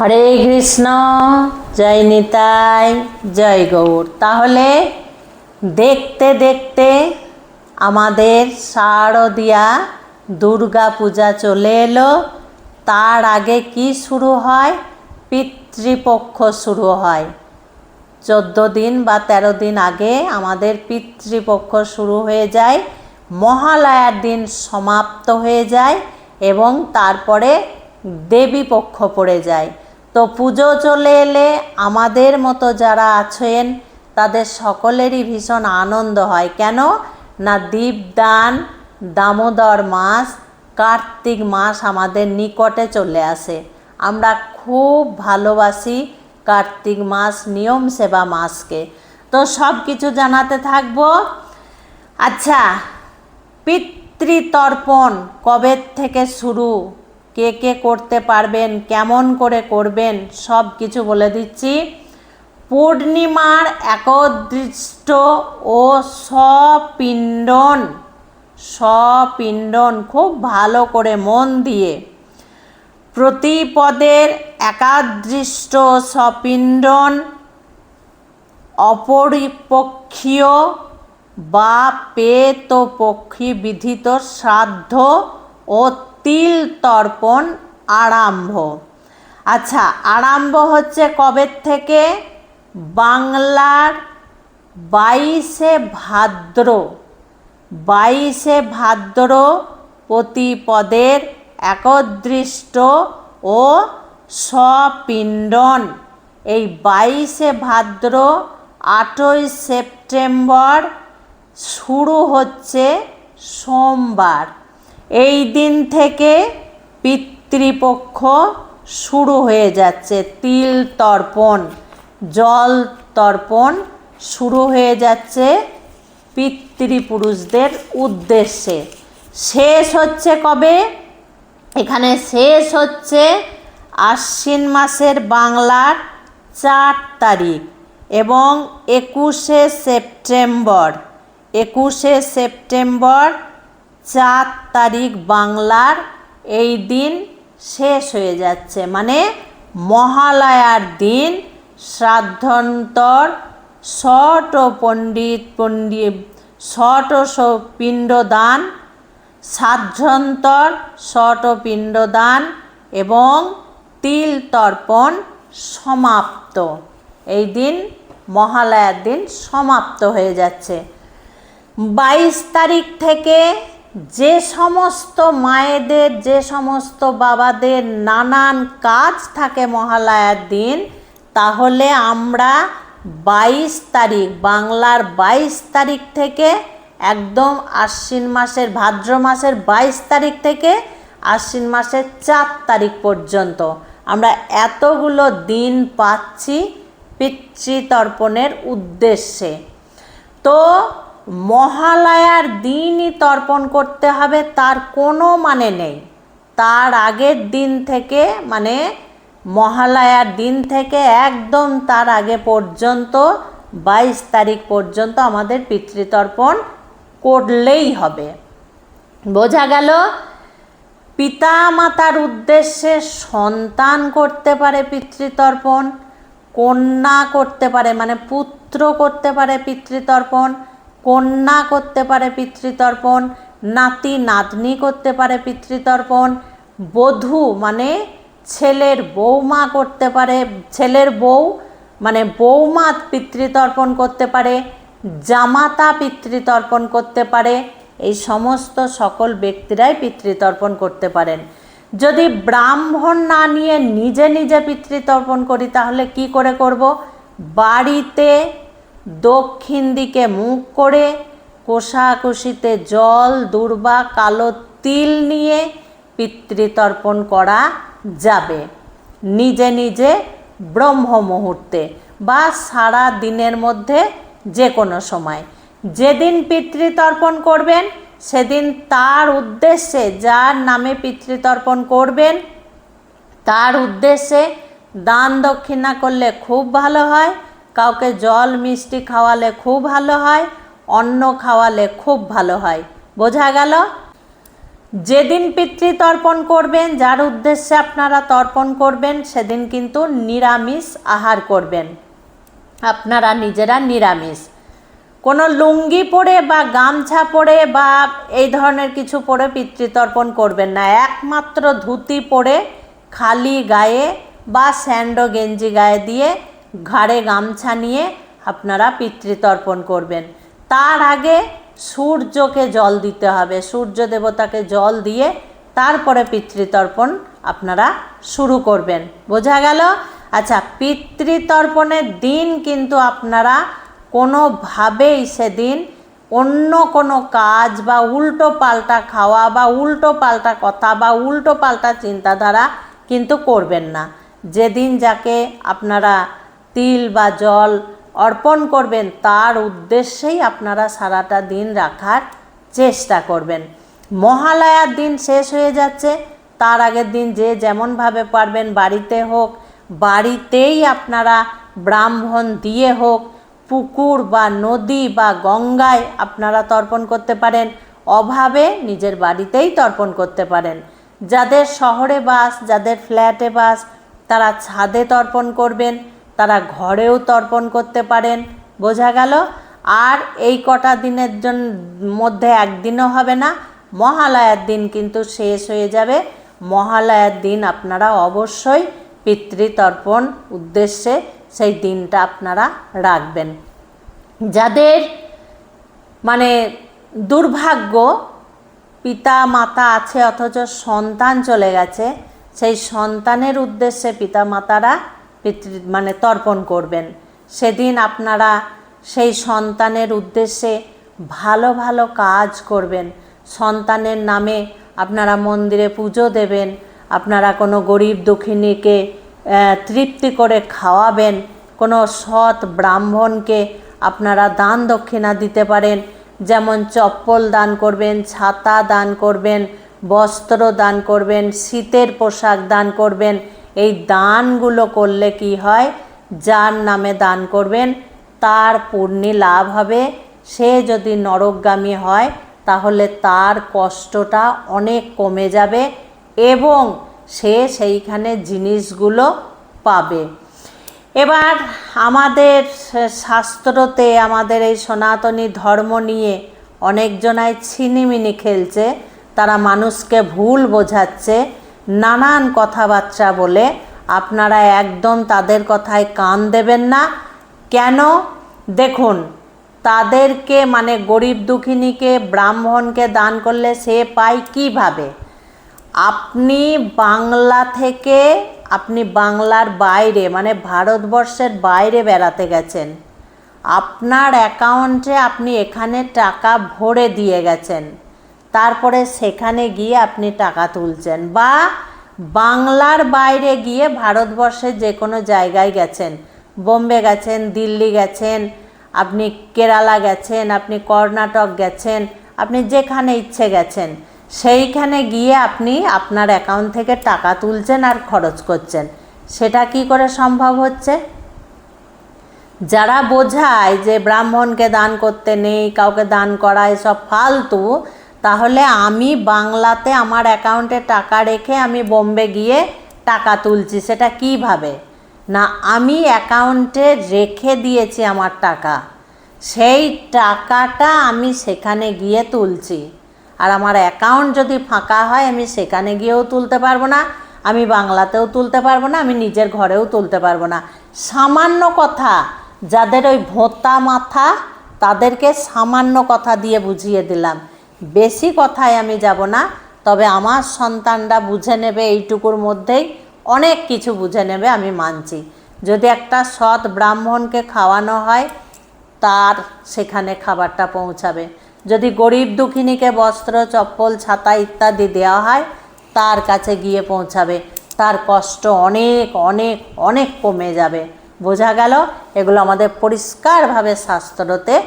হরে কৃষ্ণ, জয় নিতাই, জয় গৌর। তাহলে দেখতে দেখতে আমাদের শারদিয়া দুর্গা পূজা চলে এলো। তার আগে কি শুরু হয়? পিতৃপক্ষ শুরু হয়। চোদ্দ দিন বা তেরো দিন আগে আমাদের পিতৃপক্ষ শুরু হয়ে যায়, মহালয়ার দিন সমাপ্ত হয়ে যায় এবং তারপরে দেবী পক্ষ পড়ে যায়। তো পুজো চলে এলে আমাদের মতো যারা আছেন, তাদের সকলেরই ভীষণ আনন্দ হয়। কেন? না, দীপদান, দামোদর মাস, কার্তিক মাস আমাদের নিকটে চলে আসে। আমরা খুব ভালোবাসি কার্তিক মাস, নিয়ম সেবা মাসকে। তো সব কিছু জানাতে থাকব। আচ্ছা পিতৃতর্পণ কবে থেকে শুরু? কে কে করতে পারবেন, কেমন করে করবেন, সব কিছু বলে দিচ্ছি। পূর্ণিমার একদৃষ্ট ও সপিণ্ডন সপিণ্ডন খুব ভালো করে মন দিয়ে। প্রতিপদের একাদৃষ্ট সপিণ্ডন অপরিপক্ষীয় বা পেতপক্ষী বিধিত শ্রাদ্ধ ও তিল তর্পণ আরম্ভ। আচ্ছা আরম্ভ হচ্ছে কবে থেকে? বাংলার বাইশে ভাদ্র। বাইশে ভাদ্র প্রতিপদের একদৃষ্ট ও সপিণ্ডন এই বাইশে ভাদ্র আটই সেপ্টেম্বর শুরু হচ্ছে সোমবার। এই দিন থেকে পিতৃপক্ষ শুরু হয়ে যাচ্ছে। তিল তর্পণ, জল তর্পণ শুরু হয়ে যাচ্ছে পিতৃপুরুষদের উদ্দেশ্যে। শেষ হচ্ছে কবে? এখানে শেষ হচ্ছে আশ্বিন মাসের বাংলার চার তারিখ এবং একুশে সেপ্টেম্বর। একুশে সেপ্টেম্বর চার তারিখ বাংলার এই দিন শেষ হয়ে যাচ্ছে। মানে মহালয়ার দিন শ্রাদ্ধন্তর ষট পণ্ডিত পণ্ডিত ষট পিণ্ডদান, সাধ্যন্তর ষট পিণ্ডদান এবং তিল তর্পণ সমাপ্ত। এই দিন মহালয়ার দিন সমাপ্ত হয়ে যাচ্ছে। বাইশ তারিখ থেকে যে সমস্ত মায়েদের, যে সমস্ত বাবাদের নানান কাজ থাকে মহালয়ার দিন তাহলে আমরা বাইশ তারিখ, বাংলার বাইশ তারিখ থেকে একদম আশ্বিন মাসের, ভাদ্র মাসের বাইশ তারিখ থেকে আশ্বিন মাসের চার তারিখ পর্যন্ত আমরা এতগুলো দিন পাচ্ছি পিতৃতর্পণের উদ্দেশ্যে। তো মহালয়ার দিনই তর্পণ করতে হবে, তার কোনো মানে নেই। তার আগের দিন থেকে মানে মহালয়ার দিন থেকে একদম তার আগে পর্যন্ত, বাইশ তারিখ পর্যন্ত আমাদের পিতৃতর্পণ করলেই হবে। বোঝা গেল পিতা মাতার উদ্দেশ্যে সন্তান করতে পারে পিতৃতর্পণ, কন্যা করতে পারে মানে পুত্র করতে পারে পিতৃতর্পণ কন্যা করতে পারে পিতৃতর্পণ, নাতি, নাতনি করতে পারে পিতৃতর্পণ, বধূ মানে ছেলের বৌমা করতে পারে, ছেলের বউ মানে বৌমা পিতৃতর্পণ করতে পারে, জামাতা পিতৃতর্পণ করতে পারে, এই সমস্ত সকল ব্যক্তিরাই পিতৃতর্পণ করতে পারেন। যদি ব্রাহ্মণ না নিয়ে নিজে নিজে পিতৃতর্পণ করি, তাহলে কি করে করব? বাড়িতে দক্ষিণ দিকে মুখ করে কোষাকুষিতে জল, দুর্বা, কালো তিল নিয়ে পিতৃতর্পণ করা যাবে। নিজে নিজে ব্রহ্ম মুহূর্তে বা সারা দিনের মধ্যে যে কোনো সময়। যেদিন পিতৃতর্পণ করবেন, সেদিন তার উদ্দেশ্যে যার নামে পিতৃতর্পণ করবেন, তার উদ্দেশ্যে দান দক্ষিণা করলে খুব ভালো হয়। কাউকে জল মিষ্টি খাওয়ালে খুব ভালো হয়, অন্ন খাওয়ালে খুব ভালো হয়। বোঝা গেল? যেদিন পিতৃতর্পণ করবেন, যার উদ্দেশ্যে আপনারা তর্পণ করবেন, সেদিন কিন্তু নিরামিষ আহার করবেন। আপনারা নিজেরা নিরামিষ। কোনো লুঙ্গি পরে বা গামছা পরে বা এই ধরনের কিছু পরে পিতৃতর্পণ করবেন না। একমাত্র ধুতি পরে খালি গায়ে বা স্যান্ডো গেঞ্জি গায়ে দিয়ে ঘাড়ে গামছা নিয়ে আপনারা পিতৃতর্পণ করবেন। তার আগে সূর্যকে জল দিতে হবে। সূর্য দেবতাকে জল দিয়ে তারপরে পিতৃতর্পণ আপনারা শুরু করবেন। বোঝা গেল? আচ্ছা পিতৃতর্পণের দিন কিন্তু আপনারা কোনোভাবেই সেদিন অন্য কোনো কাজ বা উল্টো পাল্টা খাওয়া বা উল্টো পাল্টা কথা বা উল্টো পাল্টা চিন্তাধারা কিন্তু করবেন না। যেদিন যাকে আপনারা তিল বা জল অর্পণ করবেন, তার উদ্দেশ্যেই আপনারা সারাটা দিন রাখার চেষ্টা করবেন। মহালয়ার দিন শেষ হয়ে যাচ্ছে, তার আগের দিন যে যেমনভাবে পারবেন বাড়িতে হোক, বাড়িতেই আপনারা ব্রাহ্মণ দিয়ে হোক, পুকুর বা নদী বা গঙ্গায় আপনারা তর্পণ করতে পারেন, অভাবে নিজের বাড়িতেই তর্পণ করতে পারেন। যাদের শহরে বাস, যাদের ফ্ল্যাটে বাস, তারা ছাদে তর্পণ করবেন তারা ঘরেও তর্পণ করতে পারেন। বোঝা গেল? আর এই কটা দিনের জন্য মধ্যে একদিনও হবে না, মহালয়ার দিন কিন্তু শেষ হয়ে যাবে। মহালয়ার দিন আপনারা অবশ্যই পিতৃতর্পণ উদ্দেশ্যে সেই দিনটা আপনারা রাখবেন। যাদের মানে দুর্ভাগ্য, পিতা, মাতা আছে অথচ সন্তান চলে গেছে, সেই সন্তানের উদ্দেশ্যে পিতা মাতারা মানে তর্পণ করবেন। সেদিন আপনারা সেই সন্তানের উদ্দেশ্যে ভালো ভালো কাজ করবেন। সন্তানের নামে আপনারা মন্দিরে পুজো দেবেন। আপনারা কোনো গরিব দুঃখিনীকে তৃপ্তি করে খাওয়াবেন। কোনো সৎ ব্রাহ্মণকে আপনারা দান দক্ষিণা দিতে পারেন। যেমন চপ্পল দান করবেন, ছাতা দান করবেন, বস্ত্র দান করবেন, শীতের পোশাক দান করবেন এই দানগুলো করলে কি হয়? যার নামে দান করবেন, তার পূর্ণি লাভ হবে। সে যদি নরকগামী হয়, তাহলে তার কষ্টটা অনেক কমে যাবে এবং সে সেইখানে জিনিসগুলো পাবে। এবার আমাদের শাস্ত্রতে আমাদের এই সনাতনী ধর্ম নিয়ে অনেকজনাই ছিনিমিনি খেলছে। তারা মানুষকে ভুল বোঝাচ্ছে। নানান কথাবার্তা বলে আপনারা একদম তাদের কথায় কান দেবেন না। কেন? দেখুন, তাদেরকে মানে গরিব দুঃখিনীকে, ব্রাহ্মণকে দান করলে সে পায় কীভাবে? আপনি বাংলা থেকে, আপনি বাংলার বাইরে মানে ভারতবর্ষের বাইরে বেড়াতে গেছেন। আপনার অ্যাকাউন্টে আপনি এখানে টাকা ভরে দিয়ে গেছেন। তারপরে সেখানে গিয়ে আপনি টাকা তুলছেন বা বাংলার বাইরে গিয়ে ভারতবর্ষের যে কোনো জায়গায় গেছেন, বোম্বে গেছেন, দিল্লি গেছেন, আপনি কেরালা গেছেন, আপনি কর্ণাটক গেছেন, আপনি যেখানে ইচ্ছে গেছেন, সেইখানে গিয়ে আপনি আপনার অ্যাকাউন্ট থেকে টাকা তুলছেন আর খরচ করছেন। সেটা কি করে সম্ভব হচ্ছে? যারা বোঝায় যে ব্রাহ্মণকে দান করতে নেই, কাউকে দান করা এসব ফালতু তাহলে আমি বাংলাতে আমার অ্যাকাউন্টে টাকা রেখে আমি বোম্বে গিয়ে টাকা তুলছি, সেটা কীভাবে? না, আমি অ্যাকাউন্টে রেখে দিয়েছি আমার টাকা, সেই টাকাটা আমি সেখানে গিয়ে তুলছি। আর আমার অ্যাকাউন্ট যদি ফাঁকা হয়, আমি সেখানে গিয়েও তুলতে পারব না, আমি বাংলাতেও তুলতে পারব না, আমি নিজের ঘরেও তুলতে পারব না। সামান্য কথা, যাদের ওই ভোঁতা মাথা, তাদেরকে সামান্য কথা দিয়ে বুঝিয়ে দিলাম। বেশি কথায় আমি যাব না, তবে আমার সন্তানরা বুঝে নেবে এইটুকুর মধ্যেই, অনেক কিছু বুঝে নেবে আমি মানছি। যদি একটা সৎ ব্রাহ্মণকে খাওয়ানো হয়, তার সেখানে খাবারটা পৌঁছাবে। যদি গরিব দুঃখিনীকে বস্ত্র, চপ্পল, ছাতা ইত্যাদি দেওয়া হয়, তার কাছে গিয়ে পৌঁছাবে। তার কষ্ট অনেক অনেক অনেক কমে যাবে। বোঝা গেল? এগুলো আমাদের পরিষ্কারভাবে শাস্ত্রতে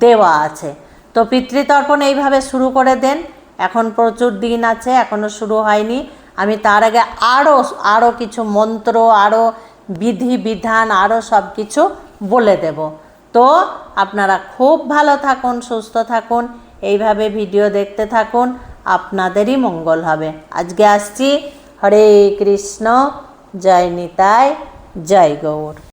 দেওয়া আছে। তো পিতৃতর্পণ এইভাবে শুরু করে দেন। এখন প্রচুর দিন আছে এখনও শুরু হয়নি। আমি তার আগে আরও আরও কিছু মন্ত্র আরও বিধি, বিধান আরও সব কিছু বলে দেব। তো আপনারা খুব ভালো থাকুন, সুস্থ থাকুন, এইভাবে ভিডিও দেখতে থাকুন, আপনাদেরই মঙ্গল হবে। আজকে আসছি হরে কৃষ্ণ, জয় নিতাই, জয় গৌর।